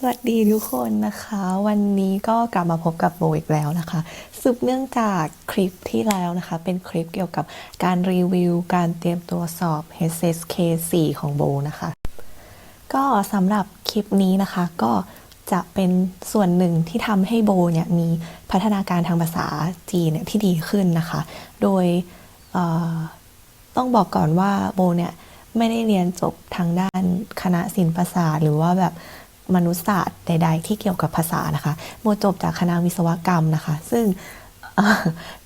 สวัสดีทุกคนนะคะ วันนี้ก็กลับมาพบกับโบอีกแล้วนะคะ สืบเนื่องจากคลิปที่แล้วนะคะ เป็นคลิปเกี่ยวกับการรีวิว การเตรียมตัวสอบ HSK 4 ของโบนะคะ ก็สำหรับคลิปนี้นะคะก็จะเป็นส่วนหนึ่งที่ทำให้โบเนี่ยมีพัฒนาการทางภาษาจีนเนี่ยที่ดีขึ้นนะคะ โดยต้องบอกก่อนว่าโบเนี่ยไม่ได้เรียนจบทางด้านคณะศิลปศาสตร์ หรือว่าแบบ มนุษยศาสตร์ใด ๆ ที่เกี่ยวกับภาษานะคะโบจบจากคณะวิศวกรรมนะคะ ซึ่ง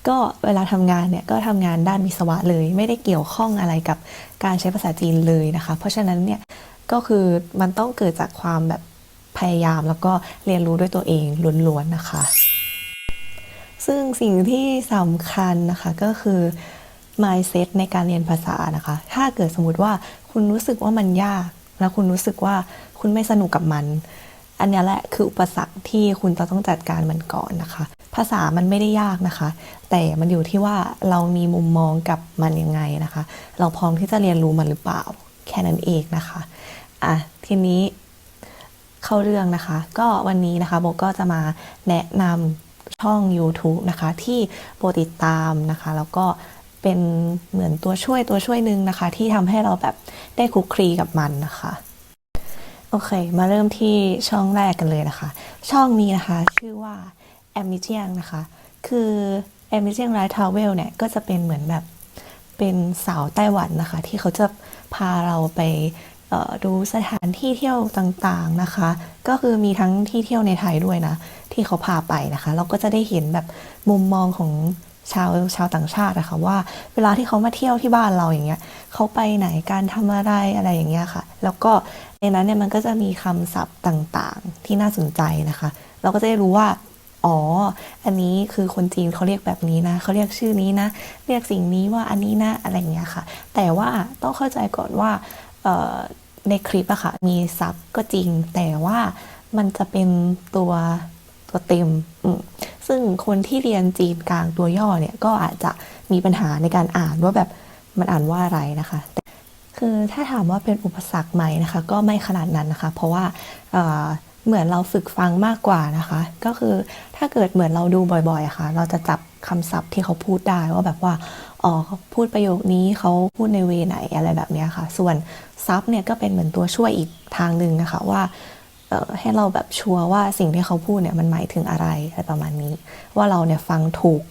ก็เวลาทำงานเนี่ยก็ทำงานด้านวิศวะเลย ไม่ได้เกี่ยวข้องอะไรกับการใช้ภาษาจีนเลยนะคะ เพราะฉะนั้นเนี่ยก็คือมันต้องเกิดจากความแบบพยายามแล้วก็เรียนรู้ด้วยตัวเองล้วนๆนะคะ ซึ่งสิ่งที่สำคัญนะคะก็คือ mindset ในการเรียนภาษานะคะ ถ้าเกิดสมมติว่าคุณรู้สึกว่ามันยาก แล้วคุณรู้สึกว่าคุณไม่สนุกกับมัน อันนี้แหละคืออุปสรรคที่คุณจะต้องจัดการมันก่อนนะคะ ภาษามันไม่ได้ยากนะคะ แต่มันอยู่ที่ว่าเรามีมุมมองกับมันยังไงนะคะ เราพร้อมที่จะเรียนรู้มันหรือเปล่า แค่นั้นเองนะคะอะทีนี้เข้าเรื่องนะคะ ก็วันนี้นะคะโบก็จะมาแนะนำช่อง YouTube นะคะ ที่โบติดตามนะคะ แล้วก็ เป็นเหมือนตัวช่วยตัวช่วยหนึ่งนะคะ ที่ทำให้เราแบบได้คลุกคลีกับมันนะคะโอเค มาเริ่มที่ช่องแรกกันเลยนะคะ ช่องนี้นะคะ ชื่อว่า a m b i t i o n นะคะ คือ a m b i t i o n Life Travel เนี่ย ก็จะเป็นเหมือนแบบเป็นสาวไต้หวันนะคะ ที่เขาจะพาเราไปดูสถานที่เที่ยวต่างๆนะคะ ก็คือมีทั้งที่เที่ยวในไทยด้วยนะ ที่เขาพาไปนะคะ เราก็จะได้เห็นแบบมุมมองของ ชาวชาวต่างชาตินะคะว่าเวลาที่เขามาเที่ยวที่บ้านเราอย่างเงี้ยเขาไปไหนการทำอะไรอะไรอย่างเงี้ยค่ะ แล้วก็ในนั้นเนี่ยมันก็จะมีคำศัพท์ต่างๆ ที่น่าสนใจนะคะ เราก็จะได้รู้ว่าอ๋อ อันนี้คือคนจีนเขาเรียกแบบนี้นะ เขาเรียกชื่อนี้นะ เรียกสิ่งนี้ว่าอันนี้นะอะไรอย่างเงี้ยค่ะ แต่ว่าต้องเข้าใจก่อนว่าในคลิปอะค่ะ มีซับก็จริง แต่ว่ามันจะเป็นตัวตัวเต็มอืม ซึ่งคนที่เรียนจีนกลางตัวย่อเนี่ยก็อาจจะมีปัญหาในการอ่านว่าแบบมันอ่านว่าอะไรนะคะแต่คือถ้าถามว่าเป็นอุปสรรคไหมนะคะ ก็ไม่ขนาดนั้นนะคะ เพราะว่าเเหมือนเราฝึกฟังมากกว่านะคะ ก็คือถ้าเกิดเหมือนเราดูบ่อยๆะค่ะ เราจะจับคำศัพท์ที่เขาพูดได้ว่าแบบว่าอ๋อเขาพูดประโยคนี้เขาพูดในเวไหนอะไรแบบนี้ค่ะ ส่วนซับเนี่ยก็เป็นเหมือนตัวช่วยอีกทางหนึ่งนะคะว่า ให้เราแบบชัวร์ว่าสิ่งที่เขาพูดเนี่ยมันหมายถึงอะไรอะไรประมาณนี้ ว่าเราเนี่ยฟังถูก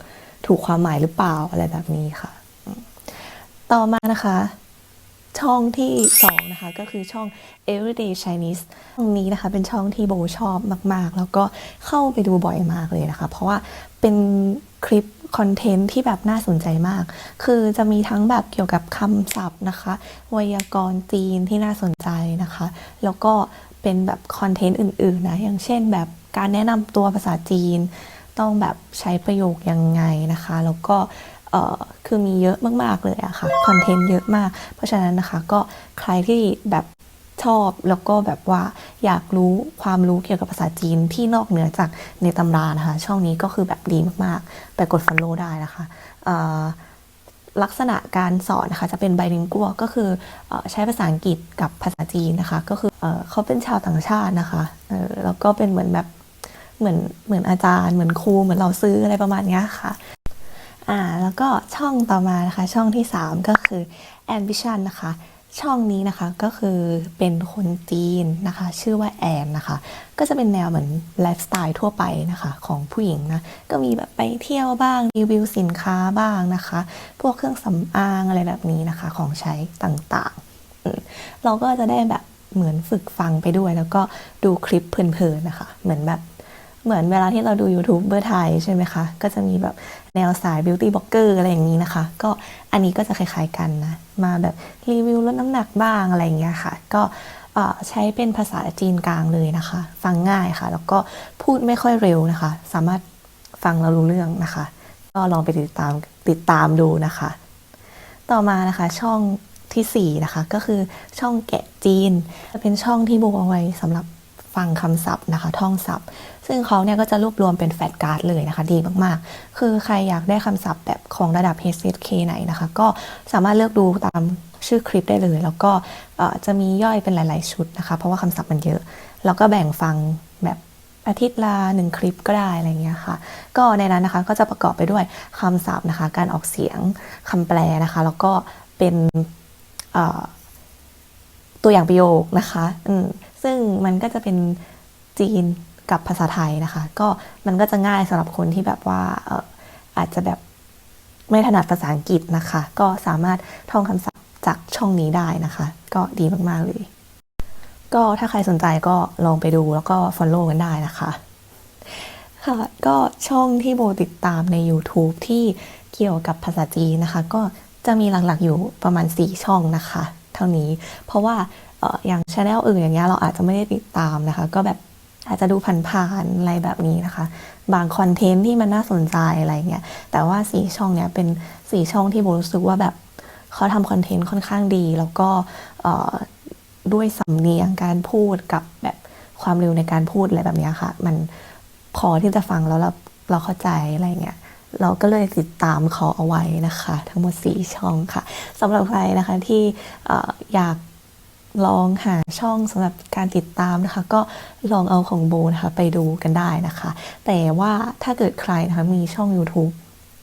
ถูกความหมายหรือเปล่าอะไรแบบนี้ค่ะ ต่อมานะคะ ช่องที่2นะคะก็คือช่อง Everyday Chinese ช่องนี้นะคะเป็นช่องที่โบชอบมาก ๆ แล้วก็เข้าไปดูบ่อยมากเลยนะคะ เพราะว่าเป็นคลิปคอนเทนต์ที่แบบน่าสนใจมาก คือจะมีทั้งแบบเกี่ยวกับคำศัพท์นะคะ ไวยากรณ์จีนที่น่าสนใจนะคะ แล้วก็ เป็นแบบคอนเทนต์อื่นๆนะ อย่างเช่นแบบการแนะนำตัวภาษาจีน ต้องแบบใช้ประโยคยังไงนะคะ แล้วก็คือมีเยอะมากๆเลยอะค่ะ คอนเทนต์เยอะมาก เพราะฉะนั้นนะคะก็ใครที่แบบชอบแล้วก็แบบว่าอยากรู้ความรู้เกี่ยวกับภาษาจีนที่นอกเหนือจากในตำรานะคะ ช่องนี้ก็คือแบบดีมากๆ ไปกด follow ได้นะคะ ลักษณะการสอนนะคะจะเป็นไบลิงกัวก็คืออใช้ภาษาอังกฤษกับภาษาจีนนะคะ ก็คือเอเขาเป็นชาวต่างชาตินะคะแล้วก็เป็นเหมือนแบบเหมือนเหมือนอาจารย์เหมือนครูเหมือนเราซื้ออะไรประมาณนี้ค่ะอ่าแล้วก็ช่องต่อมานะคะช่องที่ 3 ก็คือ Ambition นะคะ ช่องนี้นะคะก็คือเป็นคนจีนนะคะ ชื่อว่าแอนนะคะ ก็จะเป็นแนวเหมือนไลฟ์สไตล์ทั่วไปนะคะของผู้หญิงนะ ก็มีแบบไปเที่ยวบ้างรีวิวสินค้าบ้างนะคะ พวกเครื่องสำอางอะไรแบบนี้นะคะของใช้ต่างๆ เราก็จะได้แบบเหมือนฝึกฟังไปด้วย แล้วก็ดูคลิปเพลินๆนะคะ เหมือนแบบ เหมือนเวลาที่เราดู YouTube เบอร์ไทยใช่ไหมคะ ก็จะมีแบบแนวสาย Beauty b l o g g e r อะไรอย่างนี้นะคะ ก็อันนี้ก็จะคล้ายๆกันนะ มาแบบรีวิวลดน้ำหนักบ้างอะไรอย่างเงี้ยค่ะ ก็ใช้เป็นภาษาจีนกลางเลยนะคะ ฟังง่ายค่ะ แล้วก็พูดไม่ค่อยเร็วนะคะ สามารถฟังเรารู้เรื่องนะคะ ก็ลองไปติดตามติดตามดูนะคะ ต่อมานะคะช่องทีสี่4นะคะก็คือช่องแกะจีนจะเป็นช่องที่โบเอาไว้สำหรับ ฟังคำศัพท์นะคะ ท่องศัพท์ ซึ่งเขาเนี่ยก็จะรวบรวมเป็นแฟลชการ์ดเลยนะคะ ดีมากๆ คือใครอยากได้คำศัพท์แบบของระดับ HSK ไหนนะคะ ก็สามารถเลือกดูตามชื่อคลิปได้เลย แล้วก็จะมีย่อยเป็นหลาย ๆ ชุดนะคะ เพราะว่าคำศัพท์มันเยอะ แล้วก็แบ่งฟังแบบอาทิตย์ละหนึ่งคลิปก็ได้อะไรเงี้ยค่ะ ก็ในนั้นนะคะก็จะประกอบไปด้วยคำศัพท์นะคะ การออกเสียงคำแปลนะคะ แล้วก็เป็นตัวอย่างประโยคนะคะอืม ซึ่งมันก็จะเป็นจีนกับภาษาไทยนะคะ ก็มันก็จะง่ายสำหรับคนที่แบบว่าอาจจะแบบไม่ถนัดภาษาอังกฤษนะคะ ก็สามารถท่องคำศัพท์จากช่องนี้ได้นะคะ ก็ดีมากๆเลย ก็ถ้าใครสนใจก็ลองไปดูแล้วก็ follow กันได้นะคะค่ะก็ช่องที่โบติดตามใน YouTube ที่เกี่ยวกับภาษาจีนนะคะ ก็จะมีหลักๆอยู่ประมาณ 4 ช่องนะคะ เท่านี้เพราะว่า อย่างช anel อื่นอย่างเงี้ยเราอาจจะไม่ได้ติดตามนะคะ ก็แบบอาจจะดูผ่านๆอะไรแบบนี้นะคะ บางคอนเทนต์ที่มันน่าสนใจอะไรเงี้ยแต่ว่า4ช่องเนี้ยเป็น4ช่องที่โบรู้สึกว่าแบบเขาทำคอนเทนต์ค่อนข้างดี แล้วก็ด้วยสำเนียงการพูดกับแบบความเร็วในการพูดอะไรแบบนี้ค่ะ มันพอที่จะฟังแล้วเราเราเข้าใจอะไรเงี้ยเราก็เลยติดตามเขาเอาไว้นะคะ ทั้งหมด 4 ช่องค่ะสำหรับใครนะคะที่อออยาก ลองหาช่องสำหรับการติดตามนะคะ ก็ลองเอาของโบนะคะไปดูกันได้นะคะ แต่ว่าถ้าเกิดใครนะคะมีช่อง YouTube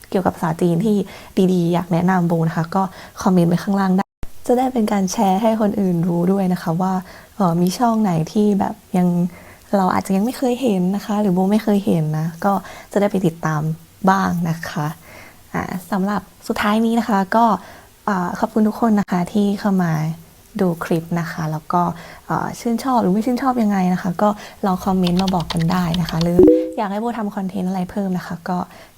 เกี่ยวกับภาษาจีนที่ดีๆ อยากแนะนำโบนะคะ ก็คอมเมนต์ไว้ข้างล่างได้ จะได้เป็นการแชร์ให้คนอื่นรู้ด้วยนะคะว่าออมีช่องไหนที่แบบยังเราอาจจะยังไม่เคยเห็นนะคะ หรือโบไม่เคยเห็นนะ ก็จะได้ไปติดตามบ้างนะคะอ่าสำหรับสุดท้ายนี้นะคะ ก็อขอบคุณทุกคนนะคะที่เข้ามา ดูคลิปนะคะ แล้วก็ชื่นชอบหรือไม่ชื่นชอบยังไงนะคะ ก็ลองคอมเมนต์มาบอกกันได้นะคะ หรืออยากให้โบทำคอนเทนต์อะไรเพิ่มนะคะ ก็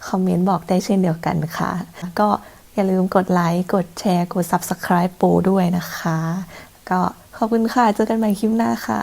คอมเมนต์บอกได้เช่นเดียวกันค่ะ ก็อย่าลืมกดไลค์กดแชร์ กด Subscribe โบด้วยนะคะ ก็ขอบคุณค่ะ เจอกันใหม่คลิปหน้าค่ะ